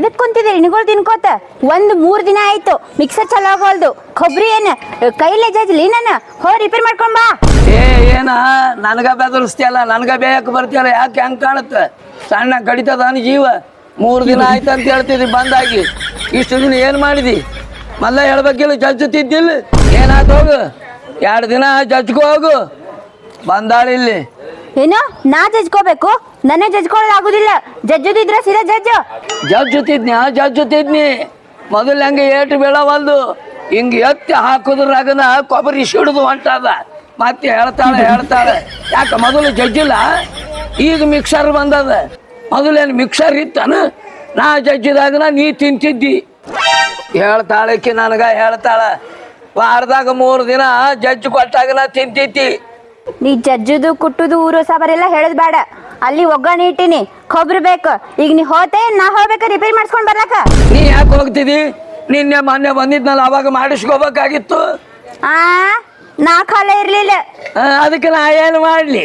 ಎದಕ್ ಕುಂತಿದ್ರಿ ನಿಗಳು ತಿನ್ಕೋತ? ಒಂದ್ ಮೂರ್ ದಿನ ಆಯ್ತು. ಮಿಕ್ಸರ್ ಚಲೋ ಆಗೋಲ್ದು ಕೊಬ್ಬರಿ ಏನ್? ಕೈಲೇ ಜಜ್ಲಿ ನಾನು ಹೋ ರಿಪೇರ್ ಮಾಡ್ಕೊಂಡ್ ಬಾ. ಏ ಏನ? ನನಗ ಬೆದರಿಸ್ತಿಯಲ್ಲ? ನನಗ ಬೇಯಕ್ಕೆ ಬರ್ತಿಯಲ್ಲ? ಯಾಕೆ ಹೆಂಗ್ ಕಾಣುತ್ತೆ? ಸಣ್ಣ ಕಡಿತದ ಜೀವ. ಮೂರು ದಿನ ಆಯ್ತು ಅಂತ ಹೇಳ್ತಿದ್ದಿ ಬಂದಾಗಿ. ಇಷ್ಟು ದಿನ ಏನು ಮಾಡಿದಿ? ಮಲ್ಲ ಹೇಳ್ಬೇಕಿಲ್ಲ ಜಜ್ಜುತ್ತಿದ್ದಿಲ್ಲ. ಏನಾಯ್ತು ಹೋಗು? ಎರಡು ದಿನ ಜಜ್ಕೋ ಹೋಗು. ಬಂದಾಳಿಲ್ಲಿ ಏನು? ನಾ ಜಜ್ಕೋಬೇಕು ನನ್ನ ಜಜ್ಕೊಳ್ಳೋದು ಆಗುದಿಲ್ಲ. ಜಜ್ಜುದಿದ್ರೆ ಸೀದಾ ಜಜ್ಜು. ಜಜ್ಜುತ್ತಿದ್ನಿ ಆ ಜಜ್ಜುತ್ತಿದ್ನಿ ಮೊದಲು ಹಂಗೆ ಏಟು ಬೀಳವಲ್ದು? ಹಿಂಗೆ ಎತ್ತಿ ಹಾಕುದ್ರಾಗನ ಕೊಬ್ಬರಿ ಸಿಡಿದು ಹೊಂಟದ ಮತ್ತೆ ಹೇಳ್ತಾಳೆ ಹೇಳ್ತಾಳೆ. ಯಾಕೆ ಮೊದಲು ಜಜ್ಜಿಲ್ಲ? ಈಗ ಮಿಕ್ಸರ್ ಬಂದದ. ಮೊದಲೇನು ಮಿಕ್ಸರ್ ಇತ್ತನ? ನಾ ಜಜ್ಜಿದಾಗನ ನೀ ತಿಂತಿದ್ದಿ. ಹೇಳ್ತಾಳಕ್ಕೆ ನನಗ ಹೇಳ್ತಾಳ. ವಾರದಾಗ ಮೂರು ದಿನ ಜಜ್ಜು ಕೊಟ್ಟಾಗ ನಾ ತಿಂತಿದ್ದಿ. ನೀ ಜಜ್ಜುದು ಕುಟ್ಟುದು ಊರು ಸಾಬಾರೆಲ್ಲ ಹೇಳದ್ ಬೇಡ. ಅಲ್ಲಿ ಒಗ್ಗರಣೆ ಇಟ್ಟಿನಿ. ಕೊಬ್ಬರಿ ಬೇಕು. ಈಗ ನೀ ಹೋತೆ ನಾ ಹೋಗ್ಬೇಕು ರಿಪೇರ್ ಮಾಡಿಸ್ಕೊಂಡ್ ಬರ್ಲಕ ನೀ ಯಾಕೆ ಹೋಗ್ತಿದಿ? ನಿನ್ನೆ ಮೊನ್ನೆ ಬಂದಿದ್ನಲ್ಲ ಅವಾಗ ಮಾಡಿಸ್ಕೋಬೇಕಾಗಿತ್ತು. ಆ ನಾ ಕಾಲ ಇರ್ಲಿಲ್ಲ. ಆ, ಅದಕ್ಕೆ ನಾ ಏನು ಮಾಡ್ಲಿ?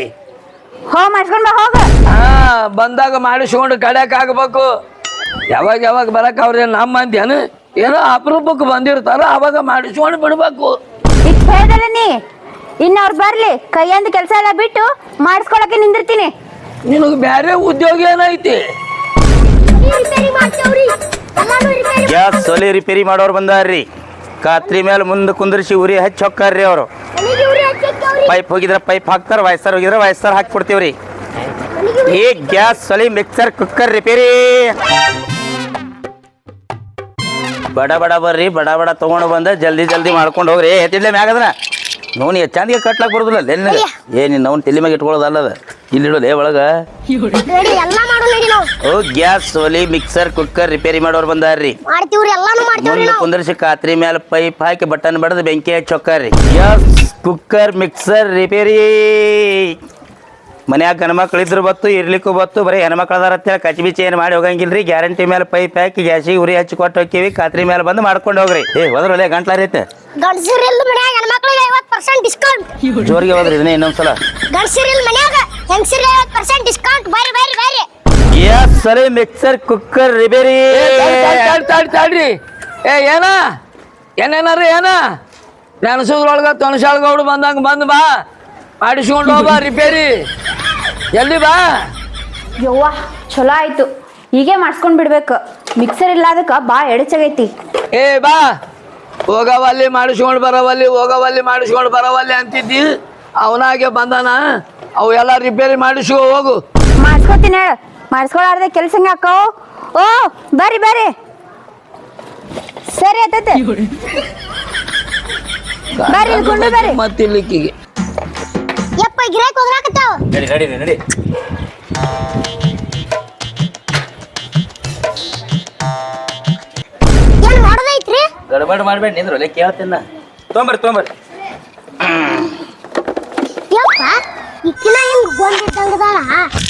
ಹೋ ಮಾಡಿಸ್ಕೊಂಡ್ ಬಾ ಹೋಗ. ಆ, ಬಂದಾಗ ಮಾಡಿಸ್ಕೊಂಡು ಕಡ್ಯಾಕ್ ಆಗ್ಬೇಕು. ಯಾವಾಗ ಯಾವಾಗ ಬರಕ್ ಅವ್ರೇನು ನಮ್ಮ ಮಂದಿಯನು ಏನೋ? ಅಪರೂಪಕ್ಕೆ ಬಂದಿರ್ತಾರ ಅವಾಗ ಮಾಡಿಸ್ಕೊಂಡು ಬಿಡ್ಬೇಕು. ಇಟ್ ಹೇಳ್ದಲ್ಲ ನೀ ಇನ್ನು ಅವ್ರು ಬರ್ಲಿ. ಕೈಯಂದ ಕೆಲಸ ಎಲ್ಲ ಬಿಟ್ಟು ಮಾಡಿಸ್ಕೊಳಕ್ಕೆ ನಿಂದಿರ್ತೀನಿ. ನಿನಗೆ ಬೇರೆ ಉದ್ಯೋಗ ಏನೈತಿ? ಗ್ಯಾಸ್, ಸೊಲಿ ರಿಪೇರಿ ಮಾಡೋರು ಬಂದಾರ್ರಿ. ಕಾತ್ರಿ ಮೇಲೆ ಮುಂದೆ ಕುಂದ್ರಿಸಿ ಉರಿ ಹಚ್ಚಿ ಹೊಕ್ಕಾರ್ರಿ ಅವರು. ಪೈಪ್ ಹೋಗಿದ್ರೆ ಪೈಪ್ ಹಾಕ್ತಾರ, ವಯಸ್ಸಾರ್ ಹೋಗಿದ್ರೆ ವಯಸ್ಸಾರ್ ಹಾಕ್ಬಿಡ್ತೀವ್ರಿ. ಈ ಗ್ಯಾಸ್, ಸೊಲಿ, ಮಿಕ್ಸರ್, ಕುಕ್ಕರ್ ರಿಪೇರಿ. ಬಡ ಬಡ ಬರ್ರಿ, ಬಡ ಬಡ ತಗೊಂಡು ಬಂದ, ಜಲ್ದಿ ಜಲ್ದಿ ಮಾಡ್ಕೊಂಡು ಹೋಗ್ರಿ. ಎತ್ತಿಡ್ಲೆ ಮ್ಯಾಗದನ ನೋನ್ ಚಂದಿಗೆ ಕಟ್ಲಾಕ್ ಬರುದಿಲ್ಲ ನಿನಗೆ ಏ ನಿನ್ನ ಅವ್ನು ತಲೆ ಮ್ಯಾಗ ಇಟ್ಕೊಳ್ಳೋದಲ್ಲದ ಇಲ್ಲಿ ಇಡೋಲ್ಲ ಒಳಗ? ಒಳಗೆ ಎಲ್ಲಾ ಮಾಡೋ ನಡಿ ನಾವು. ಓ ಗ್ಯಾಸ್ ಒಲಿ ಮಿಕ್ಸರ್ ಕುಕ್ಕರ್ ರಿಪೇರಿ ಮಾಡೋರು ಬಂದಾರ್ರಿ. ಮಾಡ್ತೀವ್ರಿ ಎಲ್ಲಾನು ಮಾಡ್ತೀವ್ರಿ ಮುಂದೆ ನಾವು. ಕುಂದರ್ಸಿ ಕಾತ್ರಿ ಮೇಲೆ ಪೈಪ್ ಹಾಕಿ ಬಟನ್ ಬಡದು ಬೆಂಕಿ ಹಚ್ಚಿ ಹೊಕ್ಕಾರ್ರಿ ಗ್ಯಾಸ್ ಕುಕ್ಕರ್ ಮಿಕ್ಸರ್ ರಿಪೇರಿ. ಮನ್ಯಾಗ ಗಣಮಕ್ಳು ಇದ್ರು ಬತ್ತು ಇರ್ಲಿಕ್ಕೂ ಬತ್ತು ಬರೀ ಹೆಣ್ಮಕ್ಳು ಅದಾರ ಅಂತೇಳಿ ಕಚ್ ಬಿಚ್ಚಿ ಏನು ಮಾಡಿ ಹೋಗಂಗಿಲ್ರಿ. ಗ್ಯಾರಂಟಿ ಮೇಲೆ ಪೈಪ್ ಹಾಕಿ ಗ್ಯಾಸಿ ಉರಿ ಹಚ್ಚಿ ಕೊಟ್ಟು ಹೋಗ್ತೀವಿ ಖಾತ್ರಿ ಮೇಲೆ ಬಂದು ಮಾಡ್ಕೊಂಡು ಹೋಗ್ರಿ. ಏ ಹೋದ್ರಲ್ಲೇ ಗಂಟ್ಲಾರೈತೆ ಗಂಡಸರಿಲ್ ಮನ್ಯಾಗ ಹೆಣ್ಮಕ್ಳಿಗೆ ಐವತ್ ಪರ್ಸೆಂಟ್ ಡಿಸ್ಕೌಂಟ್ ಜೋರಿಗೆ ಹೋದ್ರಿ ಇದನ್ನೇ ಇನ್ನೊಂದ್ಸಲ. ಗಂಡಸರಿಲ್ ಮನ್ಯಾಗ ಪರ್ಸೆಂಟ್ ಡಿಸ್ಕೌಂಟ್ ಬರ್ರಿ ಬರ್ರಿ ಬರ್ರಿ ಗ್ಯಾಸ್ ಸರಿ ಮಿಕ್ಸರ್ ಕುಕ್ಕರ್ ರಿಪೇರಿ ತಾಡ್ರಿ ತಡ್ ತಡ್ರಿ ಏ ಏನ? ಏನೇನಾರ ಏನ? ನೆನಸುದ್ರೊಳಗ ತೊಣಸಾಳ್ಗೌಡು ಬಂದಂಗ ಬಂದ್ ಬಾ. ಮಾಡಿಸ್ಕೊಂಡು ಹೋಗ ರಿಪೇರಿ. ಎಲ್ಲಿ ಬಾ? ಯವ್ವ ಚಲೋ ಆಯ್ತು. ಹೀಗೆ ಮಾಡಿಸ್ಕೊಂಡ್ ಬಿಡ್ಬೇಕು. ಮಿಕ್ಸರ್ ಇಲ್ಲ ಅದಕ್ಕೆ ಬಾ ಎಡಚಗೈತಿ. ಏ ಬಾ. ಹೋಗವಲ್ಲಿ ಮಾಡಿಸ್ಕೊಂಡು ಬರವಲ್ಲಿ ಹೋಗವಲ್ಲಿ ಮಾಡಿಸ್ಕೊಂಡು ಬರವಲ್ಲಿ ಅಂತಿದ್ದಿ. ಅವನಾಗೆ ಬಂದಾನ. ಅವು ಎಲ್ಲ ರಿಪೇರಿ ಮಾಡಿಸ್ಕೊ ಹೋಗು. ಮಾಡಿಸ್ಕೊತೀನಿ ಹೇಳ. ಮಾಡಿಸ್ಕೊಳಾರ್ದೆ ಕೆಲ್ಸ ಅಕ್ಕೋ? ಓ ಬರ್ರಿ ಬರ್ರಿ. ಸರಿ ಆತೈತೆ. ಬರ್ರಿ ಇಲ್ಲಿ ಕುಂಡ್ರು ಬರ್ರಿ. ಮತ್ತಿಲ್ಲಿಕ್ಕಿಗೆ. ಯಪ್ಪ ಗಿರಾಕ್ ಹೋಗ್ರಾಕತ್ತಾವ ನಡಿ ನಡಿ ನಡಿ. ಏನ್ ಮಾಡೋದೈತ್ರಿ? ಗಡಬಡ ಮಾಡ್ಬೇಡಿ ನಿಂದ್ರಲ್ಲೇ ಕೇಳ್ತೀನ ತೊಂಬರ್ ತೊಂಬರ್ ಯಪ್ಪ ಇಕ್ಕಿನ ಹೆಂಗ್ ಗೊಂದಿದ್ದಂಗದಾಳ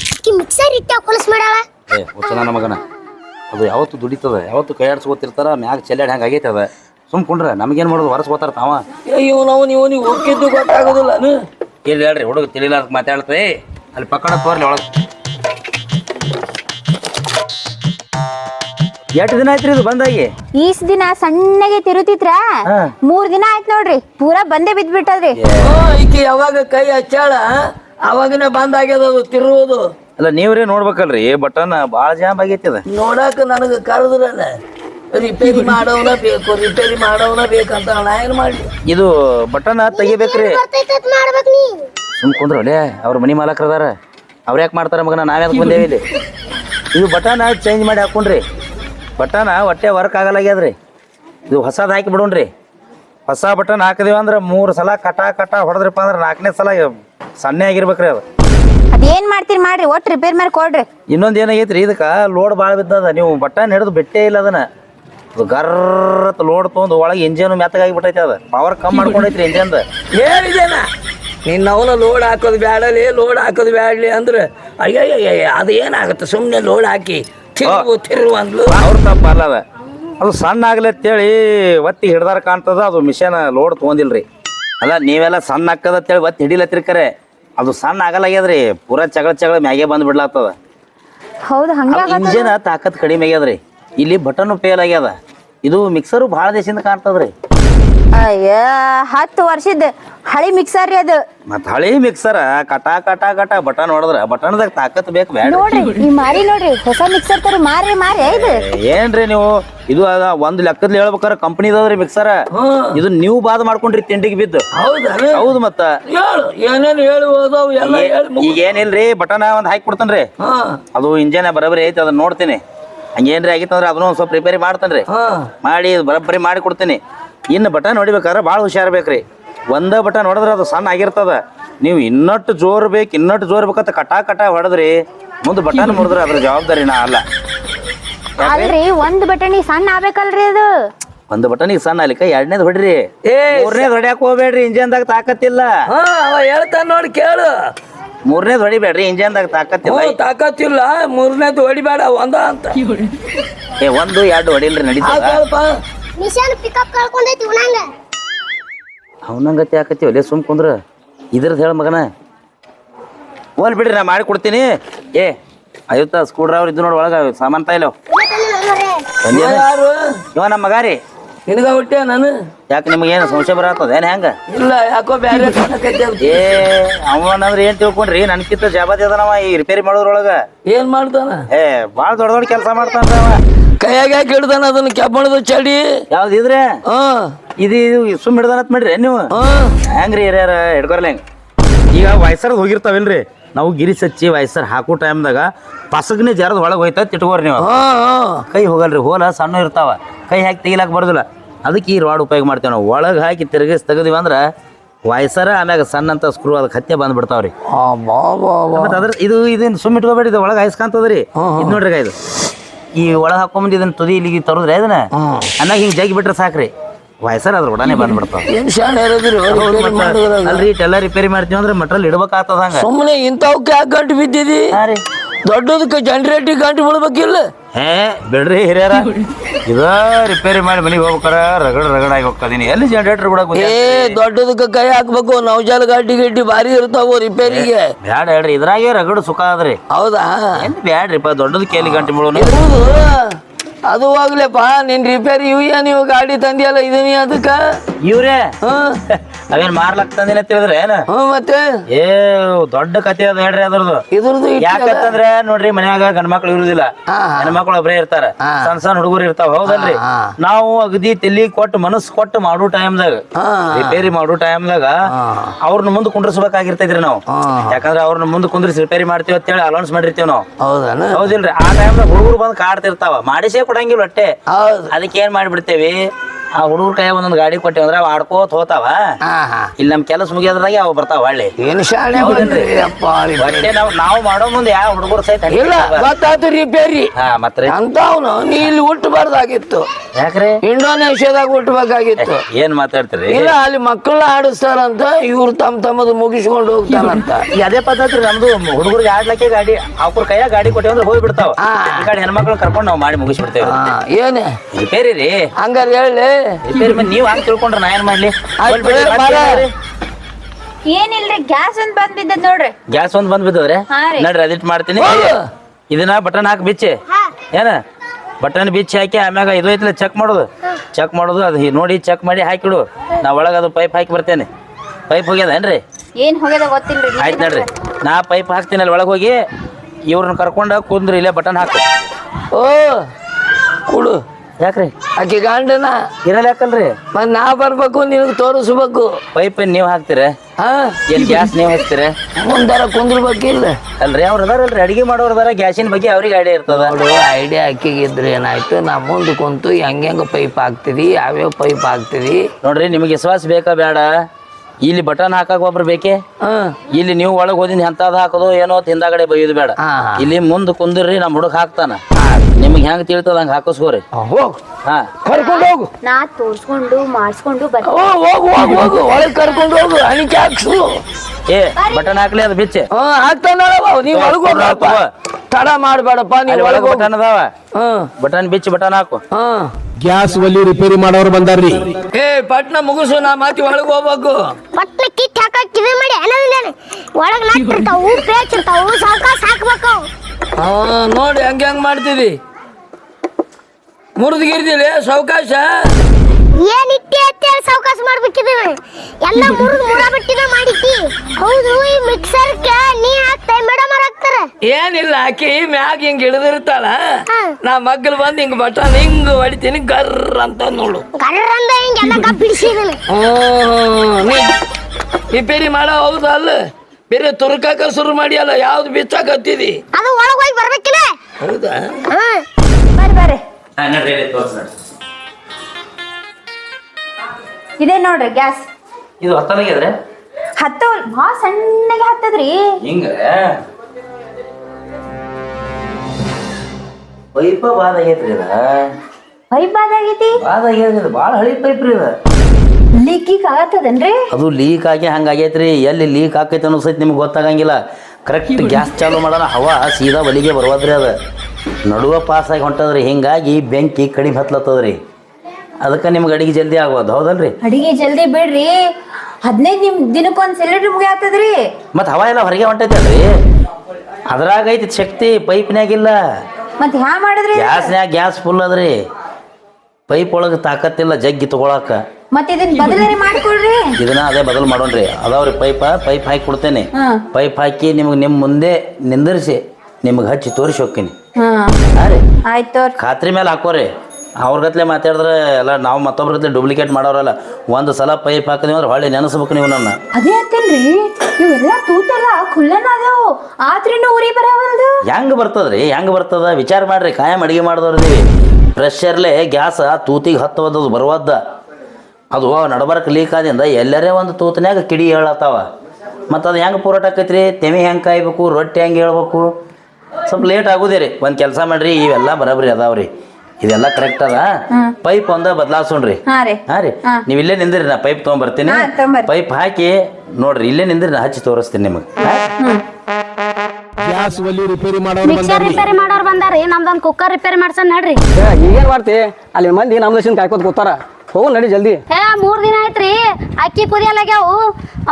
ಅಕ್ಕಿ ಮಿಕ್ಸರ್ ಇಟ್ಟ ಕೊಲಸ್ ಮಾಡ್ಯಾಳ? ಏ ಹುಚ್ಚ ನನ್ನ ಮಗನ. ಅದು ಯಾವತ್ತು ದುಡಿತದ ಯಾವತ್ತು ಕೈ ಆಡ್ಸ್ಕೊತಿರ್ತಾರ ಮ್ಯಾಗ ಚೆಲ್ಲಾಡಿ ಹಂಗ ಆಗೈತೆ ಅದ ಸುಮ್ ಕುಂಡ್ರ ನಮಗೇನು ಮಾಡೋದು ಹೊರಸ್ಕೋತಾರ ತಾವ. ನಾವು ನೀವು ಹೋಗಿದ್ದು ಗೊತ್ತಾಗೋದಿಲ್ಲ ಇಲ್ಲಿ ಹೇಳ್ರಿ ಹುಡುಗ ತಿಳಿಲಾರ್ದ ಮಾತಾಡ್ತೇ ಅಲ್ಲಿ ಪಕ್ಕಡ ತೋರ್ಲಿ ಒಳಗೆ. ಎಷ್ಟು ದಿನ ಆಯ್ತ್ರಿ ಇದು ಬಂದಾಗಿ? ಈಸ್ ದಿನ ಸಣ್ಣಗೆ ತಿರುತಿತ್ರ? ಮೂರ್ ದಿನ ಆಯ್ತು ನೋಡ್ರಿ ಪೂರಾ ಬಂದೇ ಬಿದ್ಬಿಟ್ಟದ್ರಿ. ಈಕಿ ಯಾವಾಗ ಕೈ ಹಚ್ಚಾಳ ಅವಾಗನೇ ಬಂದಾಗ್ಯದ ಅದು ತಿರುವುದು. ಅಲ್ಲ ನೀವ್ರೇ ನೋಡ್ಬೇಕಲ್ರಿ ಬಟನ್ ಭಾಳ ಜಾಮ್ ಆಗೈತಿ ಅದ ನೋಡಾಕ ನನಗೆ ಕರೆದ್ರಲ್ಲ ರಿಪೇರಿ ಮಾಡೋನ ಬೇಕು ರಿಪೇರಿ ಮಾಡೋನ ಬೇಕಂತ ನಾ ಏನು ಮಾಡಿ ಇದು ಬಟನ್ ತೆಗಿಬೇಕ್ರಿ. ಸುಮ್ ಕುಂದ್ರಲ್ಲೇ ಅವ್ರ ಮನಿ ಮಾಲಕ್ರ ಅದಾರ. ಅವ್ರ ಯಾಕೆ ಮಾಡ್ತಾರ ಮಗನ? ನಾವ್ಯಾಕೆ ಬಂದೇವಿ ಇಲ್ಲಿ? ಇದು ಬಟನ್ ಚೇಂಜ್ ಮಾಡಿ ಹಾಕೊಂಡ್ರಿ ಬಟನ್ ಹೊಟ್ಟೆ ವರ್ಕ್ ಆಗಲಾಗ್ಯದ್ರಿ ಇದು ಹೊಸದು ಹಾಕಿ ಬಿಡೋಣ್ರಿ. ಹೊಸ ಬಟನ್ ಹಾಕಿದೀವಿ ಅಂದ್ರೆ ಮೂರು ಸಲ ಕಟ ಕಟ ಹೊಡೆದ್ರಪ್ಪ ಅಂದ್ರೆ ನಾಲ್ಕನೇ ಸಲ ಸಣ್ಣ ಆಗಿರ್ಬೇಕ್ರಿ ಅದು. ಅದೇನ್ ಮಾಡ್ತೀರಿ ಮಾಡ್ರಿ ಒಟ್ಟು ರಿಪೇರ್ ಮಾಡಿ ಕೊಡ್ರಿ. ಇನ್ನೊಂದು ಏನಾಗೈತ್ರಿ ಇದಕ್ಕೆ ಲೋಡ್ ಭಾಳ ಬಿದ್ದದ. ನೀವು ಬಟನ್ ಹಿಡಿದು ಬಿಟ್ಟೇ ಇಲ್ಲ ಅದನ್ನ. ಅದು ಗರ್ರತ್ ಲೋಡ್ ತೊಗೊಂಡು ಒಳಗೆ ಇಂಜನ್ ಮೆತ್ತಗಾಗಿ ಬಿಟ್ಟೈತೆ ಅದು. ಪವರ್ ಕಮ್ಮಿ ಮಾಡ್ಕೊಂಡೈತ್ರಿ ಇಂಜನ್ದು ಹೇಳಿದೇನ ನಿನ್ನ ಅವನ ಲೋಡ್ ಹಾಕೋದು ಬ್ಯಾಡಲಿ ಲೋಡ್ ಹಾಕೋದು ಬ್ಯಾಡಲಿ ಅಂದ್ರೆ ಅಯ್ಯಯ್ಯ ಅದು ಏನಾಗುತ್ತೆ? ಸುಮ್ಮನೆ ಲೋಡ್ ಹಾಕಿ ತಿರುವು ತಿರುವು ಅಂದ್ಲು. ಅವ್ರ ತಪ್ಪಲ್ಲ ಅದ. ಅದು ಸಣ್ಣ ಆಗ್ಲಿ ಅಂತೇಳಿ ಒತ್ತಿ ಹಿಡ್ದಾರ ಕಾಣ್ತದ ಅದು ಮಿಷನ್ ಲೋಡ್ ತೊಗೊಂದಿಲ್ರಿ ಅಲ್ಲ ನೀವೆಲ್ಲ ಸಣ್ಣ ಹಾಕದ ಅಂತೇಳಿ ಒತ್ತಿ ಹಿಡಿಲತ್ತಿರ್ಕರೆ ಅದು ಸಣ್ಣ ಆಗಲಾಗ್ಯದ್ರಿ ಪೂರ ಚಗಳ ಚಗಳ ಮ್ಯಾಗೆ ಬಂದು ಬಿಡ್ಲಾತದ ಹೌದು ಹಂಗೆ. ಇಂಜಿನ್ ತಾಕತ್ ಕಡಿಮೆ ಆಗ್ಯದ್ರಿ. ಇಲ್ಲಿ ಬಟನ್ ಫೇಲ್ ಆಗ್ಯದ. ಇದು ಮಿಕ್ಸರು ಭಾಳ ದೇಶದಿಂದ ಕಾಣ್ತದ್ರಿ. ಅಯ್ಯ ಹತ್ತು ವರ್ಷದ ಹಳಿ ಮಿಕ್ಸರ್ ರೀ ಅದು. ಮತ್ ಹಳಿ ಮಿಕ್ಸರ ಕಟ ಕಟ ಕಟ ಬಟನ್ ಹೊಡೆದ್ರ ಬಟನ್ದಾಗ ತಾಕತ್ ಬೇಕು ಬೇಡ ನೋಡ್ರಿ ಈ ಮಾರಿ ನೋಡ್ರಿ ಹೊಸ ಮಿಕ್ಸರ್ ತರ ಮಾರಿ ಮಾರಿ ಇದು ಏನ್ರಿ ನೀವು? ಇದು ಅದ ಒಂದ್ ಲೆಕ್ಕದಲ್ಲಿ ಹೇಳ್ಬೇಕಾರ ಕಂಪ್ನಿದವ್ರಿ ಮಿಕ್ಸರ್ ಇದು ನೀವು ಬಾದ್ ಮಾಡ್ಕೊಂಡ್ರಿ ತಿಂಡಿಗೆ ಬಿದ್ದು. ಹೌದಾ ಹೌದು ಮತ್ತ. ಹೇಳು ಏನೇನು ಹೇಳಿ ಹೋದವು ಎಲ್ಲ ಹೇಳಿ ಮುಗ್ಸ್- ಈಗ ಏನಿಲ್ರಿ ಬಟನ್ ಒಂದ್ ಹಾಕಿ ಕೊಡ್ತೇನ್ರಿ. ಹಾ. ಅದು ಇಂಜನ್ ಬರಬರಿ ಐತಿ ಅದನ್ನ ನೋಡ್ತೀನಿ. ಹಂಗೇನ್ರಿ ಆಗಿತ್ತಂದ್ರೆ ಅದನ್ನೂ ಒಂದ್ ಸ್ವಲ್ಪ ರಿಪೇರಿ ಮಾಡ್ತಾನ್ರಿ. ಹಾ. ಮಾಡಿ ಬರಬ್ಬರಿ ಮಾಡಿ ಕೊಡ್ತೀನಿ. ಇನ್ನು ಬಟ ನೋಡಿಬೇಕಾದ್ರೆ ಭಾಳ ಹುಷಾರ್ ಬೇಕ್ರಿ. ಒಂದ ಬಟ ನೋಡಿದ್ರೆ ಅದು ಸಣ್ಣ ಆಗಿರ್ತದ. ನೀವು ಇನ್ನಟ್ಟು ಜೋರು ಬೇಕು ಇನ್ನಟ್ಟು ಜೋರ್ ಬೇಕಂತ ಕಟಾ ಕಟಾ ಹೊಡೆದ್ರಿ ಮುಂದೆ ಬಟನ್ ಮುರಿದ್ರೆ ಅದ್ರ ಜವಾಬ್ದಾರಿ ನಾ ಅಲ್ಲ. ಅಲ್ರಿ ಒಂದ್ ಬಟಣಿ ಸಣ್ಣ ಆಗ್ಬೇಕಲ್ರಿ ಅದು. ಒಂದು ಈಗ ಸಣ್ಣ ಅಲ್ಲಿಕ ಎರಡನೇದು ಹೊಡ್ರಿ. ಏ ಮೂರನೇದು ಹೊಡ್ಯಾಕ ಹೋಗ್ಬೇಡ್ರಿ ಇಂಜನ್ದಾಗ ತಾಕತ್ತಿಲ್ಲ. ಹಾ ಅವ ಹೇಳ್ತಾನ ನೋಡಿ ಕೇಳು. ಮೂರನೇದು ಹೊಡಿಬೇಡ್ರಿ ಇಂಜನ್ದಾಗ ತಾಕತ್ತಿಲ್ಲ. ಹ್ಞೂ ತಾಕತ್ತಿಲ್ಲ. ಮೂರನೇದು ಹೊಡಿಬೇಡ ಒಂದ ಅಂತ. ಏ ಒಂದು ಎರಡು ಹೊಡಿಲ್ರಿ ನಡೀತದ? ಆತಲ್ಪ ಮಿಷನ್ ಪಿಕಪ್ ಕಳ್ಕೊಂಡೈತಿ ಉಣಂಗ ಅವನಂಗತಿ ಯಾಕತಿ ಒಲೆ ಸುಮ್ ಕುಂದ್ರ. ಇದ್ರದ್ದು ಹೇಳ ಮಗನ. ಹೋಲ್ ಬಿಡ್ರಿ ನಾ ಮಾಡಿ ಕೊಡ್ತೀನಿ. ಏ ಐವತ್ತ ಸ್ಕೂಡ್ರ ಅವ್ರ ಇದ್ದು ನೋಡಿ ಒಳಗ ಸಾಮಾನ್ ತಾಯಿಲವ್ ಇವ ಯಾರು? ಇವ ನಮ್ಮ ಮಗ ರೀ ನಿನಗ ಹುಟ್ಟೆ ನಾನು? ಯಾಕೆ ನಿಮಗೇನು ಸಂಶಯ ಬರತ್ತದ ಏನ್ ಹೆಂಗ? ಇಲ್ಲ ಯಾಕೋ ಬ್ಯಾರೆ ಕಾಣಕತ್ತೆ ಅಂತ. ಏ ಅವನಂದ್ರೆ ಏನ್ ತಿಳ್ಕೊಂಡ್ರಿ? ನನ್ಕಿಂತ ಜವಾಬ್ದಾರಿ ಅದನವ ಈ ರಿಪೇರಿ ಮಾಡೋದ್ರೊಳಗ. ಏನ್ ಮಾಡ್ತಾನ? ಏ ಭಾಳ ದೊಡ್ಡ ದೊಡ್ಡ ಕೆಲಸ ಮಾಡ್ತಾನ ಕೈಯಾಗ ಯಾಕೆ ಹಿಡ್ದಾನ ಅದನ್ನ? ಕೆಬ್ಬಣದ ಚಡಿ ಯಾವ್ದು ಇದ್ರೆ? ಹಾ. ಇದು ಇದು ಸುಮ್ ಹಿಡ್ದಾನತ್ ಮಾಡ್ರಿ ನೀವು? ಹಾ. ಹೆಂಗ್ರಿ ಹಿರಿಯರ ಹಿಡ್ಕೊರ್ಲಿ ಹೆಂಗ್? ಈಗ ವಯಸ್ಸರ್ದು ಹೋಗಿರ್ತಾವೇನ್ರಿ? ನಾವು ಗಿರಿ ಸಚ್ಚಿ ವಯಸ್ಸರ್ ಹಾಕೋ ಟೈಮ್ದಾಗ ಪಸಗ್ನೆ ಜರದ ಒಳಗೆ ಹೋಯ್ತಾ ತಿಟ್ಕೋರಿ ನೀವು. ಕೈ ಹೋಗಲ್ರಿ ಹೋಲ ಸಣ್ಣ ಇರ್ತಾವ. ಕೈ ಹಾಕಿ ತೆಗಿಲಾಕ ಬರೋದಿಲ್ಲ. ಅದಕ್ಕೆ ಈ ರಾಡ್ ಉಪಯೋಗ ಮಾಡ್ತೇವೆ ನಾವು. ಒಳಗೆ ಹಾಕಿ ತಿರುಗಿಸಿ ತೆಗದಿವಿ ಅಂದ್ರೆ ವಯಸ್ಸರ ಆಮ್ಯಾಗ ಸಣ್ಣ ಅಂತ ಸ್ಕ್ರೂ ಅದಕ್ಕೆ ಹತ್ತೆ ಬಂದ್ಬಿಡ್ತಾವ್ರಿ ಮತ್ತೆ ಅದ್ರ ಇದು ಇದನ್ನ ಸುಮ್ಮ ಇಟ್ಕೋಬೇಡಿ ಇದು ಒಳಗೆ ಹಾಯಿಸ್ಕಂತದ್ರಿ ಇದು ನೋಡ್ರಿ ಇದು ಈ ಒಳಗೆ ಹಾಕೊಂಬಂದು ಇದನ್ನ ತುದಿ ಇಲ್ಲಿಗೆ ತರೋದ್ರಿ ಇದನ್ನ ಅನ್ನಾಗ ಹಿಂಗೆ ಜಗ್ಗಿ ಬಿಟ್ರೆ ಸಾಕ್ರಿ. ವಯಸ್ಸರ ಅದ್ರ ಒಡನೆ ಬಂದ್ಬಿಡ್ತಾವ ಏನ್ ಶಾಣೆ ಇರೋದ್ರಿ ರಿಪೇರಿ ಮಾಡೋದ್ರಾಗ. ಅಲ್ರಿ ಇಟ್ಟೆಲ್ಲ ರಿಪೇರಿ ಮಾಡ್ತೀವಿ ಅಂದ್ರೆ ಮಟ್ರಲ್ ಇಡ್ಬೇಕಾಗ್ತದ ಹಂಗ ಸುಮ್ಮನೆ ಇಂಥವಕ್ಕೆ ಯಾಕೆ ಗಂಟು ಬಿದ್ದಿದಿ ರೀ ದೊಡ್ಡದಕ್ಕೆ ಜನರೇಟಿಗೆ ಗಂಟು ಬೀಳ್ಬೇಕಿಲ್ಲ ಹೇ ಬಿಡ್ರಿ ಹಿರಿಯರ ಇದ ರಿಪೇರಿ ಮಾಡಿ ಮನೆಗೆ ಹೋಗ್ಬೇಕಾರ ರಗಡ್ ರಗಡ್ ಆಗಿ ಹೋಗ್ತದೀನಿ ಎಲ್ಲಿ ಜನರೇಟರ್ ಕೂಡ ಏ ದೊಡ್ಡದಕ್ಕೆ ಕೈ ಹಾಕ್ಬೇಕು ನೌಜಾಲ ಗಾಡಿ ಗಿಡ್ಡಿ ಭಾರಿ ಇರ್ತಾವ ರಿಪೇರಿಗೆ ಬ್ಯಾಡ ಹೇಳ್ರಿ ಇದ್ರಾಗೆ ರಗಡ್ ಸುಖ ಅದ್ರಿ ಹೌದಾ? ಏನ್ ಬ್ಯಾಡ್ರಿಪ್ಪ ದೊಡ್ಡದ ಕೇಳಿ ಗಂಟೆ ಬೀಳೋನು ಹೌದು ಅದು ಆಗ್ಲೇಪ್ಪ ನಿನ್ ರಿಪೇರಿ ಇವು ಏನು ನೀವು ಗಾಡಿ ತಂದಿಯಲ್ಲ ಇದೀನಿ ಅದಕ್ಕ? ಇವ್ರೇ? ಅವೇನ್ ಮಾರ್ಲಕ್ ತಂದಿನ ತಿಳಿದ್ರೆ ಏನ? ಹ್ಮ್ ಮತ್ತೆ? ಏ ದೊಡ್ಡ ಕತೆ ಅದ ಹೇಳ್ರಿ ಅದ್ರದ್ದು. ಇದ್ರದ್ದು ಯಾಕಂತಂದ್ರೆ ನೋಡ್ರಿ ಮನ್ಯಾಗ ಗಂಡ ಮಕ್ಳು ಇರುದಿಲ್ಲ. ಗಂಡ ಮಕ್ಳು ಹೆಣ್ಮಕ್ಳು ಒಬ್ರೇ ಇರ್ತಾರ. ಸಣ್ಣ ಸಣ್ಣ ಹುಡುಗರು ಇರ್ತಾವ ಹೌದಲ್ರಿ. ನಾವು ಅಗದಿ ತಲಿ ಕೊಟ್ಟು ಮನಸ್ಸು ಕೊಟ್ಟು ಮಾಡೋ ಟೈಮ್ದಾಗ. ರಿಪೇರಿ ಮಾಡೋ ಟೈಮ್ದಾಗ ಅವ್ರನ್ನ ಮುಂದೆ ಕುಂಡ್ರಿಸ್ಬೇಕಾಗಿರ್ತೈತ್ರಿ ನಾವು. ಯಾಕಂದ್ರೆ ಅವ್ರನ್ನ ಮುಂದೆ ಕುಂದ್ರಿಸಿ ರಿಪೇರಿ ಮಾಡ್ತೀವಿ ಅಂತ ಹೇಳಿ ಅಲೌನ್ಸ್ ಮಾಡಿರ್ತೀವಿ ನಾವು. ಹೌದಿಲ್ರಿ? ಆ ಟೈಮ್ದಾಗ ಹುಡುಗರು ಬಂದು ಕಾಡ್ತಿರ್ತಾವ. ಮಾಡಿಸೇ ಕೊಡಂಗಿಲ್ಲ ಒಟ್ಟೆ ಅದಕ್ಕೆ ಏನ್ ಮಾಡ್ಬಿಡ್ತೇವಿ? ಆ ಹುಡುಗರ ಕೈ ಒಂದೊಂದು ಗಾಡಿ ಕೊಟ್ಟಿವಿ ಅಂದ್ರೆ ಅವ್ ಆಡ್ಕೋತ ಹೋತಾವ. ಹಾ ಹಾ. ಇಲ್ಲಿ ನಮ್ ಕೆಲಸ ಮುಗಿಯೋದ್ರಾಗೆ ಅವ್ ಬರ್ತಾವ ಹಳ್ಳಿ. ಏನು ಶಾಣೆ ಬಂದ್ರಿ? ಅಪ್ಪ ಒಟ್ಟೆ ನಾವು ನಾವು ಮಾಡೋ ಮುಂದೆ ಯಾವ ಹುಡುಗರು ಸಹಿತ ಬೇರಿ ಇಲ್ಲ. ಗೊತ್ತಾಯ್ತು ರಿಪೇರಿ ಹಾ ಮತ್ರಿ ಅಂತವ್ನು ನೀ ಇಲ್ಲಿ ಹುಟ್ಟಬಾರ್ದಾಗಿತ್ತು ಯಾಕ್ರಿ? ಇಂಡೋನೇಷ್ಯಾದಾಗ ಹುಟ್ಟಬೇಕಾಗಿತ್ತು ಏನ್ ಮಾತಾಡ್ತೀರಿ? ಇಲ್ಲ ಅಲ್ಲಿ ಮಕ್ಕಳ ಆಡಿಸ್ತಾರಂತ ಇವ್ರು ತಮ್ಮ ತಮ್ಮದು ಮುಗಿಸ್ಕೊಂಡು ಹೋಗ್ತಾರಂತ. ಈಗ ಅದೇ ಪದ್ಧತಿ ನಮ್ದು ಹುಡುಗರಿಗೆ ಆಡ್ಲಕ್ಕೆ ಗಾಡಿ ಅವ್ರ ಕೈಯಾಗ ಗಾಡಿ ಕೊಟ್ಟಿವಿ ಅಂದ್ರೆ ಹೋಗಿ ಬಿಡ್ತಾವ. ಹಾ. ಈ ಕಡೆ ಹೆಣ್ಮಕ್ಳು ಕರ್ಕೊಂಡು ನಾವು ಮಾಡಿ ಮುಗಿಸ್ಬಿಡ್ತೇವೆ ಹಾ ಏನೇ? ರಿಪೇರಿ ರೀ ಹಂಗಾರೆ ಹೇಳಿ. ರಿಪೇರಿ ನೀವ್ ಹಂಗ್ ತಿಳ್ಕೊಂಡ್ರೆ ನಾ ಏನ್ ಮಾಡ್ಲಿ. ಏನಿಲ್ರಿ ಗ್ಯಾಸ್ ಒಂದ್ ಬಂದ್ ಬಿದ್ದದ್ ನೋಡ್ರಿ. ಗ್ಯಾಸ್ ಒಂದ್ ಬಂದ್ ಬಿದ್ದವ್ರೆ ಹಾ ರೀ. ನಡ್ರಿ ಅದಿಟ್ ಮಾಡ್ತೀನಿ. ಇದನ್ನ ಬಟನ್ ಹಾಕಿ ಬಿಚ್ಚಿ. ಏನ? ಬಟನ್ ಬಿಚ್ಚಿ ಹಾಕಿ ಆಮ್ಯಾಗ ಇದು ಐತಿಲ್ಲ ಚೆಕ್ ಮಾಡೋದು. ಚೆಕ್ ಮಾಡೋದು ಅದು ಹೀ- ನೋಡಿ ಚೆಕ್ ಮಾಡಿ ಹಾಕಿಡು ನಾ ಒಳಗೆ ಅದು ಪೈಪ್ ಹಾಕಿ ಬರ್ತೇನೆ. ಪೈಪ್ ಹೋಗ್ಯದೇನ್ರಿ ಏನ್ ಹೋಗ್ಯದ ಗೊತ್ತಿಲ್ರಿ ಆಯ್ತು ನೋಡ್ರಿ. ನಾ ಪೈಪ್ ಹಾಕ್ತೀನಿ ಅಲ್ಲಿ ಒಳಗೆ ಹೋಗಿ ಇವ್ರನ್ನ ಕರ್ಕೊಂಡು ಕುಂದ್ರಿ ಇಲ್ಲೇ ಬಟನ್ ಹಾಕು. ಓ ಕೊಡು. ಯಾಕ್ರಿ? ಆಕಿ ಗಾಂಡನ. ಇರಲ್ಲ ಯಾಕಲ್ರಿ? ಮತ್ ನಾ ಬರ್ಬೇಕು ನಿನಗ್ ತೋರಿಸ್ಬೇಕು. ಪೈಪ್ ನೀವ್ ಹಾಕ್ತೀರ? ಹಾ. ಏನ್ ಗ್ಯಾಸ್ ನೀವು ಹಚ್ತೀರ ಮುಂದಾರ ಇಲ್ಲ ಅಲ್ರಿ ಅವ್ರ ಅದಾರಲ್ರಿ ಅಡಿಗೆ ಮಾಡೋರ್ದಾರ ಗ್ಯಾಸಿನ ಬಗ್ಗೆ ಅವ್ರಿಗೆ ಐಡಿಯಾ ಇರ್ತದ. ನೋಡು ಐಡಿಯಾ ಇದ್ರೆ ಏನಾಯ್ತು ನಾ ಮುಂದೆ ಕುಂತು ಹೆಂಗ್ ಹೆಂಗ್ ಪೈಪ್ ಹಾಕ್ತಿದಿ ಯಾವ್ಯಾವ ಪೈಪ್ ಹಾಕ್ತಿವಿ. ನೋಡ್ರಿ ನಿಮಗೆ ವಿಶ್ವಾಸ ಬೇಕಾ ಬೇಡ. ಇಲ್ಲಿ ಬಟನ್ ಹಾಕಕ್ ಒಬ್ರು ಬೇಕೇ? ಹಾ. ಇಲ್ಲಿ ನೀವು ಒಳಗೆ ಹೋದಿಂದ ಎಂತದ್ ಹಾಕೋದು ಏನೋ ತಿಂದಾಗಡೆ ಹಿಂದಾಗಡೆ ಬೈಯೋದು ಬೇಡ. ಇಲ್ಲಿ ಮುಂದೆ ಕುಂದ್ರಿ ನಮ್ಮ ಹುಡುಗ ಹಾಕ್ತಾನ. ನಿಮ್ಗೆ ಹೆಂಗ್ ತಿಳ್ತದ ಹಂಗ ಹಾಕಸ್ಕೋರಿ. ಹೋಗ್. ಹಾ. ಕರ್ಕೊಂಡು ಹೋಗು. ನಾ ತೋರ್ಸ್ಕೊಂಡು ಮಾಡಿಸ್ಕೊಂಡು ಬರ್ ಓ ಹೋಗು ಹೋಗು ಹೋಗು. ಒಳಗೆ ಕರ್ಕೊಂಡು ಹೋಗು. ಅಣಿಕೆ ಹಾಕ್ಸು. ಏ ಬಟನ್ ಹಾಕ್ಲಿ ಅದು ಬಿಚ್ಚೆ. ಹಾಕ್ತಾನ ಹಾಕ್ತಾನಲ್ಲವ ನೀವ್ ಒಳಗೆ ಹೋಗಪ್ಪ ತಡ ಮಾಡಬೇಡಪ್ಪ ಅಲ್ಲಿ ನೀವ್ ಒಳಗೆ ಬಟನ್ ಅದಾವ. ಹ್ಮ್ ಬಟನ್ ಬಿಚ್ಚಿ ಬಟನ್ ಹಾಕು. ಹ್ಮ್ ಗ್ಯಾಸ್ ಒಲಿ ರಿಪೇರಿ ಮಾಡೋರು ಬಂದಾರ್ರಿ. ಏ ಪಟ್ನ ಮುಗಿಸು ನಾ ಮಾತಿ ಒಳಗೆ ಹೋಗ್ಬೇಕು. ಪಟ್ನ ಕಿಟ್ ಹಾಕಕ್ ಕಿವಿ ಮಾಡಿ ಏನಂದ್ರೆ ಒಳಗ್ ನಟ್ ಇರ್ತಾವು ಪೇಚ್ ಇರ್ತಾವು ಸಾವ್ಕಾಸ್ ಹಾಕ್ಬೇಕು. ಹಾ ನೋಡಿ ಹೆಂಗ್ ಹೆಂಗ್ ಮಾಡ್ತಿದಿ ಮುರಿದ್ಗಿರ್ದಿಲ್ಲ ಸಾವಕಾಶ? ಏನ್ ಇಟ್ಟಿ ಅಂತೇಳಿ ಸಾವಕಾಶ ಮಾಡ್ಬೇಕಿದೀವಿ ಎಲ್ಲ ಮುರಿದು ಮುರ ಬಿಟ್ಟಿನ ಮಾಡಿಟ್ಟಿ. ಹೌದು ಈ ಮಿಕ್ಸರ್ಗೆ ನೀ ಹಾಕ್ತಾ ಮೇಡಮ್ ಅವ್ರ ಹಾಕ್ತಾರ? ಏನಿಲ್ಲ ಆಕಿ ಮ್ಯಾಗ ಹಿಂಗ್ ಹಿಡಿದಿರ್ತಾಳ ನಾ ಮಗ್ಗಲ್ ಬಂದ್ ಹಿಂಗ್ ಬಟನ್ ಹಿಂಗ್ ಹೊಡಿತೀನಿ ಗರ್ರ ಅಂತ ನೋಡು. ಗರ್ರಂದ ಹಿಂಗೆಲ್ಲ ಗಬ್ಬಿಡಿಸಿದೀನಿ ಹ್ಮ್, ನೀ ರಿಪೇರಿ ಮಾಡೋ ಹೌದು ಅಲ್ಲ. ಬೇರೆ ತುರ್ಕಾಕ ಶುರು ಮಾಡಿ ಅಲ್ಲ ಯಾವ್ದು ಬಿಚ್ಚಾಕತ್ತಿದಿ ಅದು ಒಳಗೆ ಹೋಗಿ ಬರ್ಬೇಕಿಲ್ಲ ಹೌದಾ? ಹಾ. ಬರ್ರಿ ಬರ್ರಿ. ಇದೇ ನೋಡ್ರಿ ಗ್ಯಾಸ್. ಇದು ಹೊತ್ತಲಾಗ್ಯದ್ರೆ ಹತ್ತ ಭಾಳ ಸಣ್ಣಗೆ ಹತ್ತದ್ರಿ. ಹಿಂಗ್ರೆ ಪೈಪ ಬಾದ್ ಆಗೈತ್ರಿ ಇದ ಪೈಪ್ ಆಗೈತಿ ಬಾದ್ ಆಗ್ಯದ್ರಿ ಇದು ಭಾಳ ಹಳಿ ಪೈಪ್ ರೀ ಇದು ಲೀಕಿಗೆ ಆಗತ್ತದನ್ರಿ? ಅದು ಲೀಕ್ ಆಗಿ ಹಂಗಾಗೈತ್ರಿ. ಎಲ್ಲಿ ಲೀಕ್ ಆಕೈತೆ ಅನ್ನೋ ಸಹಿತ ನಿಮ್ಗೆ ಗೊತ್ತಾಗಂಗಿಲ್ಲ. ಕರೆಕ್ಟ್ ಗ್ಯಾಸ್ ಚಾಲು ಮಾಡೋಣ. ಹವಾ ಸೀದಾ ಒಲಿಗೆ ಬರ್ವದ್ರಿ ಅದು. ನಡುವ ಪಾಸ್ ಆಗಿ ಹೊಂಟದ್ರಿ. ಹಿಂಗಾಗಿ ಬೆಂಕಿ ಕಡಿಮೆ ಹತ್ಲತ್ತದ್ರಿ. ಅದಕ್ಕೆ ನಿಮ್ಗೆ ಅಡಿಗೆ ಜಲ್ದಿ ಆಗ್ಬೋದು ಹೌದಲ್ರಿ? ಅಡಿಗೆ ಜಲ್ದಿ ಬಿಡ್ರಿ. ಹದಿನೈದು ನಿಮ್ ದಿನಕ್ಕೊಂದ್ ಸಿಲಿಂಡರ್ ಮುಗಿ ಆಗ್ತದ್ರಿ. ಮತ್ತು ಹವಾ ಎಲ್ಲ ಹೊರಗೆ ಹೊಂಟೈತಲ್ರಿ ಅದ್ರಾಗ ಐತಿ ಶಕ್ತಿ ಪೈಪ್ನ್ಯಾಗಿಲ್ಲ ಮತ್ ಹ್ಯಾ ಮಾಡಿದ್ರಿ? ಗ್ಯಾಸ್ನ್ಯಾಗ ಗ್ಯಾಸ್ ಫುಲ್ ಅದ್ರಿ. ಪೈಪ್ ಒಳಗೆ ತಾಕತ್ತಿಲ್ಲ ಜಗ್ಗಿ ತಗೊಳಕ. ಮತ್ ಇದನ್ ಬದಲಾರಿ ಮಾಡ್ಕೊಳ್ರಿ. ಇದನ್ನ ಅದೇ ಬದಲು ಮಾಡೋಣ್ರಿ. ಅದಾವ್ರಿ ಪೈಪ ಪೈಪ್ ಹಾಕಿ ಕೊಡ್ತೇನೆ. ಹಾ. ಪೈಪ್ ಹಾಕಿ ನಿಮ್ಗೆ ನಿಮ್ಮ ಮುಂದೆ ನಿಂದಿರಿಸಿ ನಿಮ್ಗೆ ಹಚ್ಚಿ ತೋರಿಸಿ ಹೋಗ್ತೀನಿ. ಹಾ. ಹಾಂ ರೀ? ಆಯ್ತು ತೋರಿ. ಖಾತ್ರಿ ಮೇಲೆ ಹಾಕೋರಿ. ಅವ್ರ ಗತ್ಲೆ ಮಾತಾಡಿದ್ರೆ ಎಲ್ಲ ನಾವು ಮತ್ತೊಬ್ರ ಗತ್ಲೆ ಡೂಪ್ಲಿಕೇಟ್ ಮಾಡೋರಲ್ಲ. ಒಂದು ಸಲ ಪೈಪ್ ಹಾಕಿದ್ವಿ ಅಂದ್ರೆ ಹೊಳ್ಳಿ ನೆನೆಸ್ಬೇಕು ನೀವು ನನ್ನ. ಅದೇ ಹತ್ತೇನ್ರಿ ಇವೆಲ್ಲ ತೂತೆಲ್ಲ ಖುಲ್ಲನ ಅದಾವು ಆದ್ರೂ ಉರಿ ಬರವಲ್ದು ಹೆಂಗೆ ಬರ್ತದ್ರಿ? ಹೆಂಗೆ ಬರ್ತದ? ವಿಚಾರ ಮಾಡ್ರಿ. ಕಾಯಂ ಅಡಿಗೆ ಮಾಡಿದವ್ರಿದ್ದೀವಿ ಪ್ರೆಷರ್ಲೆ ಗ್ಯಾಸ್ ತೂತಿಗೆ ಹತ್ತವದ್ದು ಬರುವದ್ದ. ಅದು ನಡಬರ್ಕ್ ಲೀಕ್ ಆದಿಂದ ಎಲ್ಲರೇ ಒಂದು ತೂತನ್ಯಾಗ ಕಿಡಿ ಹೇಳತ್ತಾವ. ಮತ್ತು ಅದು ಹೆಂಗೆ ಪೂರಾಟ ಆಕೈತ್ರಿ? ತೆಮಿ ಹೆಂಗೆ ಕಾಯ್ಬೇಕು? ರೊಟ್ಟಿ ಹೆಂಗೆ ಹೇಳ್ಬೇಕು? ಸ್ವಲ್ಪ ಲೇಟ್ ಆಗುದೇ ರೀ. ಒಂದು ಕೆಲಸ ಮಾಡ್ರಿ ಇವೆಲ್ಲ ಬರಬ್ರಿ ಅದಾವ್ರಿ. ಇದೆಲ್ಲ ಕರೆಕ್ಟ್ ಅದ. ಪೈಪ್ ಒಂದ ಬದಲಾಸೋಣ್ರಿ ಹಾ ರೀ. ಹಾಂ ರೀ. ಹಾ. ನೀವು ಇಲ್ಲೇ ನಿಂದ್ರಿ ನಾ ಪೈಪ್ ತಗೊಂಬರ್ತೀನಿ. ಹಾ, ತಗೊಂಬರ್ರಿ. ಪೈಪ್ ಹಾಕಿ ನೋಡ್ರಿ ಇಲ್ಲೇ ನಿಂದ್ರಿ ನಾ ಹಚ್ಚಿ ತೋರಿಸ್ತೀನಿ ನಿಮಗೆ. ಗ್ಯಾಸ್ ಒಲಿ ರಿಪೇರಿ ಮಾಡೋರು ಮಿಕ್ಸರ್ ಬಂದಾರ್ರಿ. ರಿಪೇರಿ ಮಾಡೋರ್ ಬಂದಾರಿ ನಮ್ದೊಂದ್ ಕುಕ್ಕರ್ ರಿಪೇರಿ ಮಾಡ್ಸನ್ ನಡ್ರಿ. ಏ, ಈಗೇನ್ ಮಾಡ್ತಿ? ಅಲ್ಲಿ ಮಂದಿ ನಮ್ಮ ದೇಶನ್ ಕಾಯ್ಕೋತ ಕೂತಾರ. ಹೋಗು ನಡಿ ಜಲ್ದಿ. ಏ ಮೂರ್ ದಿನ ಆಯ್ತ್ರಿ. ಅಕ್ಕಿ ಕುದಿಯಲ್ಲಾಗ್ಯಾವು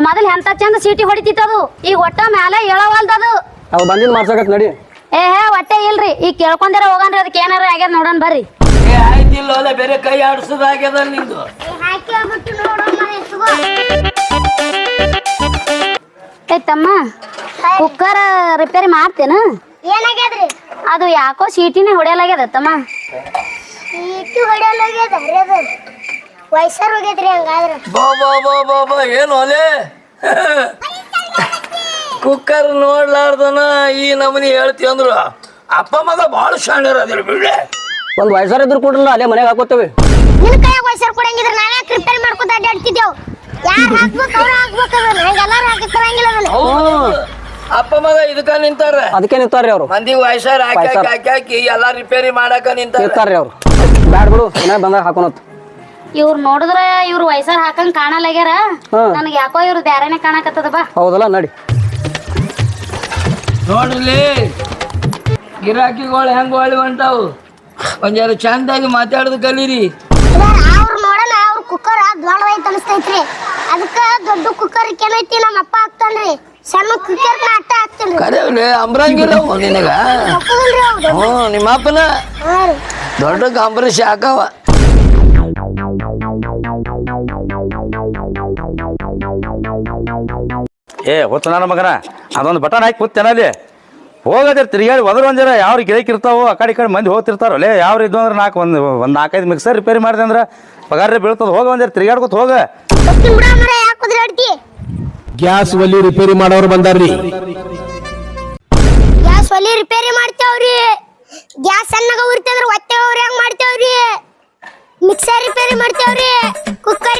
ಮೊದಲ್ ಎಂತ ಚಂದ ಸೀಟಿ ಹೊಡಿತಿತ್ತದು ಈಗ ಒಟ್ಟ ಮ್ಯಾಲೆ ಹೇಳವಲ್ದದು ಅವ್ ಬಂದಿದ್ ಮಾಡ್ಸಕತ್ ನಡಿ. ಏ ಹೇ ಹೊಟ್ಟೆ ಇಲ್ರಿ. ಈಗ ಕೇಳ್ಕೊಂಡಿರ ಹೋಗನ್ರಿ ಅದಕ್ಕೆ ಏನಾರ ಆಗ್ಯದ ನೋಡೋಣ ಬರ್ರಿ. ಏ ಆಯ್ತಿಲ್ಲ ಅಲ್ಲ ಬೇರೆ ಕೈ ಆಡಿಸೋದಾಗ್ಯದ ನಿಂದು. ಏ ತಮ್ಮ ಕುಕ್ಕರ್ ರಿಪೇರಿ ಮಾಡ್ತೇನ? ಏನಾಗ್ಯದ್ರಿ? ಅದು ಯಾಕೋ ಸೀಟಿನೇ ಹೊಡೆಯಲಾಗ್ಯದ ತಮ್ಮ. ಇಟ್ಟು ಹೊಡೆಯಲಾಗ್ಯದ ಅದು ವಯಸ್ಸರ್ ಹೋಗ್ಯದ್ರಿ ಹಂಗಾದ್ರೆ. ಬಾ ಬಾ ಬಾ ಬಾ ಬಾ ಏನು ಅಲೆ? ಕುಕ್ಕರ್ ನೋಡ್ಲಾರ್ದನ ಈ ನಮನಿ ಹೇಳ್ತಿ ಅಂದ್ರು. ಅಪ್ಪ ಮಗ ಭಾಳ ಶಾಣ್ಯರ ಅದ್ರ ಬಿಡ್ಲೆ. ಒಂದ್ ವಯಸ್ಸಾರ ಇದ್ರು ಕೊಡ್ರಲ್ಲ ಅಲ್ಲೇ ಮನೆಗೆ ಹಾಕೋತೇವೆ. ನಿನ್ ಕೈ ವಯಸ್ಸಾರ ಕೊಡಂಗಿದ್ರೆ ನಾವೇ ರಿಪೇರಿ ಮಾಡ್ಕೊತ ಅಡ್ಡಾಡ್ತಿದ್ದೆವು ಯಾರು ಹಾಕ್ಬೇಕು ಅವ್ರ ಹಾಕ್ಬೇಕು ಅದನ್ನ. ಹಂಗೆಲ್ಲಾರು ಹಾಕಿರಂಗಿಲ್ಲ ಅದನ್ನ. ಹೌದು. ಅಪ್ಪ ಮಗ ಇದಕ್ಕ ನಿಂತಾರ ಅದಕ್ಕೆ ನಿಂತಾರ್ರಿ ಅವ್ರು. ಮಂದಿ ವಯಸ್ಸಾರ ಹಾಕಿ ಹಾಕಿ ಹಾಕಿ ಹಾಕಿ ಎಲ್ಲಾ ರಿಪೇರಿ ಮಾಡಾಕ ನಿಂತಾರ ನಿಂತಾರ್ರಿ ಅವ್ರು. ಬ್ಯಾಡ್ ಬಿಡು ಮನೆ ಬಂದಾಗ ಹಾಕೋನತ್. ಇವ್ರು ನೋಡಿದ್ರ ಇವ್ರು ವಯಸ್ಸಾರ ಹಾಕಂಗ್ ಕಾಣಲಾಗ್ಯಾರ ಹಾ. ನನಗೆ ಯಾಕೋ ಇವ್ರು ಬ್ಯಾರೇನೆ ಕಾಣಕತ್ತದ ಬಾ. ಹೌದಲ್ಲ ನಡಿ. ನೋಡ್ರಿ ಗಿರಾಕಿಗಳು ಹೆಂಗ್ ಹೊಳಿ ಹೊಂಟಾವು ಒಂದ್ಯಾರ ಚಂದಾಗಿ ಮಾತಾಡುದು ಕಲೀರಿ. ಅವ್ರು ನೋಡೋಣ ಅವ್ರ ಕುಕ್ಕರ್ ದೊಡ್ಡದೈತ್ ಅನಿಸ್ತೈತ್ರಿ. ಅದಕ್ಕ ದೊಡ್ಡ ಕುಕ್ಕರ್ ಏನೈತಿ ನಮ್ಮ ಅಪ್ಪ ಹಾಕ್ತಾನ್ರಿ. ಸಣ್ಣ ಕುಕ್ಕರ್ ನಾ ಅಟ್ಟ ಹಾಕ್ತೇನ್ರಿ. ಕರೆವ್ಲಿ ಅಂಬ್ರಂಗಿಲ್ಲ ನಿನಗ? ಹ್ಞೂ ನಿಮ್ಮ ಅಪ್ಪನ ದೊಡ್ಡ ಅಂಬರೀಷ್ ಹಾಕವ. ಏ ಹೊತ್ತು ನನ್ನ ಮಗನ? ಅದೊಂದು ಬಟನ್ ಹಾಕಿ ಕೂತೇನ ಅಲ್ಲಿ ಹೋಗೋದ್ರೆ ತಿರುಗಾಡಿ ಒದ್ರ ಒಂದ್ ಜನ ಯಾವ ಗಿಡಕ್ಕೆ ಇರ್ತಾವೋ ಆ ಕಡೆ ಈ ಕಡೆ ಮಂದಿ ಹೋಗ್ತಿರ್ತಾರೋ. ಅಲ್ಲೇ ಯಾವ ಇದ್ದು ಅಂದ್ರೆ ನಾಲ್ಕು ಒಂದು ಒಂದು ನಾಲ್ಕೈದು ಮಿಕ್ಸರ್ ರಿಪೇರಿ ಮಾಡಿದೆ ಅಂದ್ರೆ ಪಗಾರ ಬೀಳ್ತದ. ಹೋಗ ಒಂದಿರ ತಿರುಗಾಡ್ಕೊತ ಹೋಗ. ಗ್ಯಾಸ್ ಒಲಿ ರಿಪೇರಿ ಮಾಡೋರು ಬಂದಾರ್ರಿ. ಗ್ಯಾಸ್ ಒಲಿ ರಿಪೇರಿ ಮಾಡ್ತೇವ್ರಿ. ಗ್ಯಾಸ್ ಸಣ್ಣಗ ಉರಿತಂದ್ರ ಒತ್ತೆ ಅವ್ರಿ ಹೆಂಗ್ ಮಾಡ್ತೇವ್ರಿ? ಮಿಕ್ಸರ್ ರಿಪೇರಿ ಮಾಡ್ತೇವ್ರಿ. ಕುಕ್ಕರ್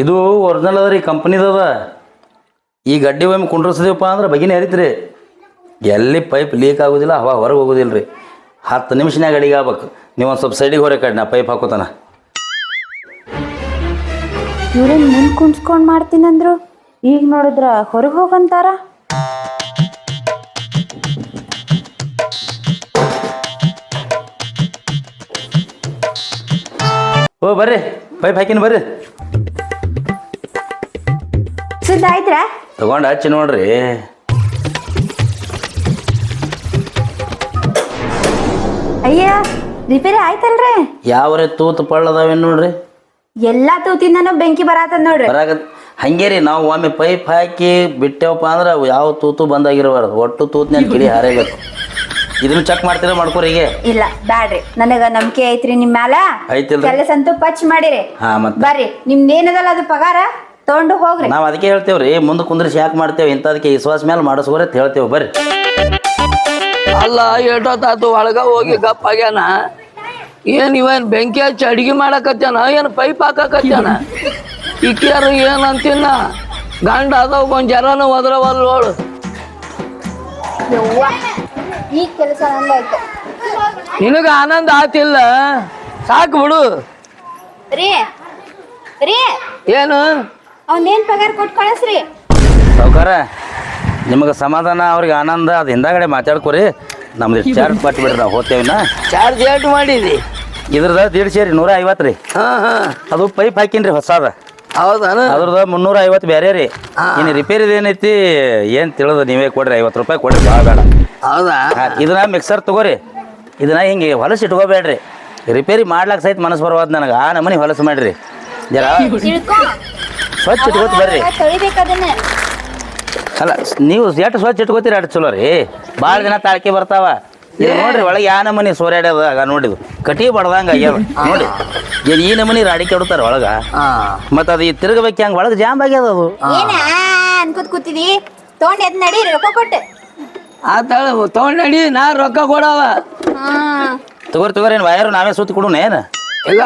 ಇದು ಒರಿಜಿನಲ್ ಅದ ರೀ ಕಂಪ್ನಿದದ ಈ ಗಡ್ಡಿ ಒಮ್ಮೆ ಕುಂಡ್ರಸಿದೀವಪ್ಪ ಅಂದ್ರೆ ಬಗಿನೇ ಹರಿತ್ರಿ ಎಲ್ಲಿ ಪೈಪ್ ಲೀಕ್ ಆಗೋದಿಲ್ಲ ಹವಾ ಹೊರಗೆ ಹೋಗೋದಿಲ್ಲ ರೀ ಹತ್ತು ನಿಮಿಷನಾಗ ಅಡಿಗೆ ಆಗ್ಬೇಕು. ನೀವು ಒಂದು ಸ್ವಲ್ಪ ಸೈಡಿಗೆ ಹೊರಗೆ ಕಡ್ನ ಪೈಪ್ ಹಾಕೋತಾನ. ಇವ್ರೇನು ಮುಂದ್ ಮಾಡ್ತೀನಿ ಮಾಡ್ತೀನಂದ್ರು? ಈಗ ನೋಡಿದ್ರ ಹೊರಗೆ ಹೋಗಂತಾರ? ಓ ಬರ್ರಿ. ಪೈಪ್ ಹಾಕಿನ ಬರ್ರಿ. ಸುದ್ದ ಆಯ್ತ್ರ? ಹಚ್ಚಿ ನೋಡ್ರಿ. ಅಯ್ಯ ರಿಪೇರಿ ಆಯ್ತಲ್ರಿ? ಯಾವ್ರೆ ತೂತು ಪಳ್ಳದಾವೇನು ನೋಡ್ರಿ? ಎಲ್ಲಾ ತೂತಿಂದನೂ ಬೆಂಕಿ ಬರಾತದ್ ನೋಡ್ರಿ. ಬರಾಗತ್ ಹಂಗೆ ರೀ ನಾವು ಒಮ್ಮೆ ಪೈಪ್ ಹಾಕಿ ಬಿಟ್ಟೆವಪ್ಪ ಅಂದ್ರೆ ಯಾವ ತೂತು ಬಂದಾಗಿರಬಾರ್ದು. ಒಟ್ಟು ತೂತ್ನಲ್ಲಿ ಕಿಡಿ ಹಾರೇಬೇಕು. ಇದನ್ನ ಚೆಕ್ ಮಾಡ್ತೀರಾ ಮಾಡ್ಕೋರಿ ಇಲ್ಲ ಬ್ಯಾಡ್ರಿ. ನನಗ ನಂಬಿಕೆ ಐತ್ರಿ ನಿಮ್ ಮ್ಯಾಲ. ಐತಿಲ್ರಿ? ಕೆಲಸ ಅಂತೂ ಪಚ್ ಮಾಡಿರಿ. ಹಾ ಮತ್ತೆ? ಬರ್ರಿ ನಿಮ್ದೇನದಲ್ಲ ಅದು ಪಗಾರ? ತಗೊಂಡು ಹೋಗ್ರಿ. ನಾವು ಅದಕ್ಕೆ ಹೇಳ್ತೇವ್ರಿ ಮುಂದೆ ಕುಂದ್ರಿಸಿ ಯಾಕೆ ಮಾಡ್ತೇವೆ ಇಂಥದಕ್ಕೆ ವಿಶ್ವಾಸ ಮೇಲೆ ಮಾಡಿಸ್ಕೋರಿ ಅಂತ ಹೇಳ್ತೇವೆ ಬರ್ರಿ. ಅಲ್ಲ ಎಷ್ಟೊತ್ತಾತು ಒಳಗ ಹೋಗಿ ಗಪ್ ಆಗ್ಯಾನ. ಏನ್ ಇವನ್ ಬೆಂಕಿ ಹಚ್ಚಿ ಅಡಿಗೆ ಮಾಡಕತ್ತಾನ ಏನ್ ಪೈಪ್ ಹಾಕಕತ್ತಾನ ಇಕ್ಯಾರು ಏನ್ ಅಂತಿನ್ನ? ಗಂಡ ಅದಾವ ಒಂದ್ ಜರನು ಒದ್ರವಲ್ ನೋಡು. ಈ ಕೆಲಸ ನಂದಾಯ್ತು ನಿನಗ ಆನಂದ ಆತಿಲ್ಲ? ಸಾಕು ಬಿಡು. ರೀ ರೀ. ಏನು? ಅವ್ನೇನ್ ಪಗಾರ ಕೊಟ್ಟು ಕಳಿಸ್ರಿ? ಸಾವುಕಾರ ನಿಮಗೆ ಸಮಾಧಾನ ಅವ್ರಿಗೆ ಆನಂದ ಅದು ಹಿಂದಾಗಡೆ ಮಾತಾಡ್ಕೊರಿ. ನಮ್ದು ಚಾರ್ಜ್ ಕೊಟ್ಟು ಬಿಡ್ರಿ ನಾವು ಹೋಗ್ತೇವಿನ ಚಾರ್ಜ್ ಏಟ್ ಮಾಡಿದ್ರಿ ಇದ್ರದ ದೀಡ್ ಸೇರಿ ನೂರ ಐವತ್ತು ರೀ. ಹಾಂ ಹಾಂ. ಅದು ಪೈಪ್ ಹಾಕಿನ್ರಿ ಹೊಸಾದ. ಹೌದಾನ? ಅದ್ರದ ಮುನ್ನೂರ ಐವತ್ತು ಬೇರೆ ರೀ ಇನ್ನು ರಿಪೇರಿದ ಏನೈತಿ ಏನು ತಿಳಿದು ನೀವೇ ಕೊಡ್ರಿ ಐವತ್ತು ರೂಪಾಯಿ ಕೊಡ್ರಿ ಭಾಳ ಬೇಡ. ಹೌದಾ? ಹಾ, ಇದನ್ನ ಮಿಕ್ಸರ್ ತಗೋರಿ. ಇದನ್ನ ಹಿಂಗೆ ಹೊಲಸು ಇಟ್ಕೋಬೇಡ್ರಿ. ರಿಪೇರಿ ಮಾಡ್ಲಾಕ ಸಹಿತ ಮನಸ್ಸು ಬರವಾದ ನನಗೆ. ಆ ನಮನಿ ಹೊಲಸು ಮಾಡ್ರಿ. ಜರ ತಿಳ್ಕೊ. ಸ್ವಚ್ಛ ಇಟ್ಕೋತ ಬರ್ರಿ. ತೊಳಿಬೇಕದನ್ನ ಅಲ್ಲ ನೀವು ಎಷ್ಟು ಸ್ವಚ್ಛ ಇಟ್ಕೋತೀರಿ ಅಷ್ಟು ಚಲೋ ರೀ. ಭಾಳ ದಿನ ತಾಳ್ಕೆ ಬರ್ತಾವ. ಇದು ನೋಡ್ರಿ ಒಳಗೆ ಯಾ ನಮನಿ ಸೋರ್ಯಾಡ್ಯದ ಆಗ ನೋಡಿದು. ಕಟಿ ಬಡ್ದಂಗ ಆಗ್ಯದ. ನೋಡಿ ಏನ್ ಈ ನಮನಿ ರಾಡಿ ಕೆಡ್ತಾರ ಒಳಗ. ಮತ್ತ ಅದು ಈ ತಿರುಗಬೇಕು ಹಂಗ ಒಳಗ ಜಾಮ್ ಆಗ್ಯದ ಅದು. ಏನ ಅನ್ಕೋತ್ ಕೂತಿದಿ? ತಗೊಂಡ್ ಎದ್ ನಡಿ ರೊಕ್ಕ ಕೊಟ್ಟು. ಆತಾಳ ತಗೊಂಡ್ ನಡಿ ನಾ ರೊಕ್ಕ ಕೊಡವ. ತಗೋರ್ ತಗೋರಿ ತಗೋರಿ ಏನು ವಯರು ನಾವೇ ಸುತ್ತ ಕೊಡೋಣ ಏನು? ಇಲ್ಲ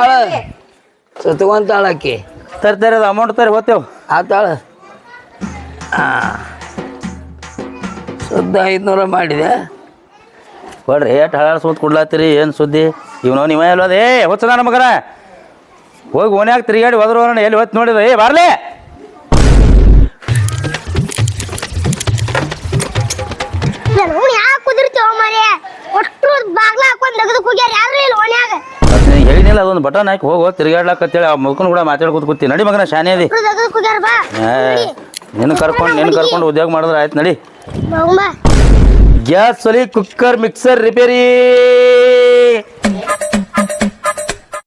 ತರ್ತಾರೆ ಅದು ಅಮೌಂಟ್ ತರಿ ಹೋಗ್ತೇವೆ ಆತಾಳ. ಹಾಂ. ಶುದ್ಧ ಐದ್ನೂರ ಮಾಡಿದೆ. ಬಡ್ರಿ ಏಟ್ ಹಳಾಳ ಸುತ್ತ ಕೊಡ್ಲಾತ್ತೀರಿ ಏನು ಸುದ್ದಿ? ಇವನೋ ನೀವ ಎಲ್ಲೋದ ಏ ಹೊಚ್ಚದ ನಮಗರ ಮಗನ ಹೋಗಿ ಓನ್ಯಾಗ ತಿರುಗಾಡಿ ಹೋದ್ರು ಹೋಗೋಣ ಎಲ್ಲಿ ಹೊತ್ತು ನೋಡಿದ? ಏ ಬರ್ಲಿ. ನಾನು ಯಾಕೆ ಕುದಿರ್ತೀವ ಮರೆ ಒಟ್ಟು ಬಾಗ್ಲ ಹಾಕೊಂಡು ತೆಗೆದು ಕುಗ್ಯಾರ ಯಾರು ಇಲ್ಲ ಓಣ್ಯಾಗ. ಹೇಳಿನಿಲ್ಲ ಅದೊಂದು ಬಟನ್ ಹಾಕಿ ಹೋಗೋ ತಿರುಗಾಡ್ಲಾಕತ್ತೇಳಿ ಆ ಮುಲ್ಕನ್ ಕೂಡ ಮಾತಾಡ್ಕೊತ ಕೂತಿ ನಡಿ ಮಗನ ಶಾನೆ ಅದಿ. ನಿನ್ನ ಕರ್ಕೊಂಡು ನಿನ್ನ ಕರ್ಕೊಂಡು ಉದ್ಯೋಗ ಮಾಡಿದ್ರೆ ಆಯ್ತು ನಡಿ. ಗ್ಯಾಸ್ ಒಲಿ ಕುಕ್ಕರ್ ಮಿಕ್ಸರ್ ರಿಪೇರಿ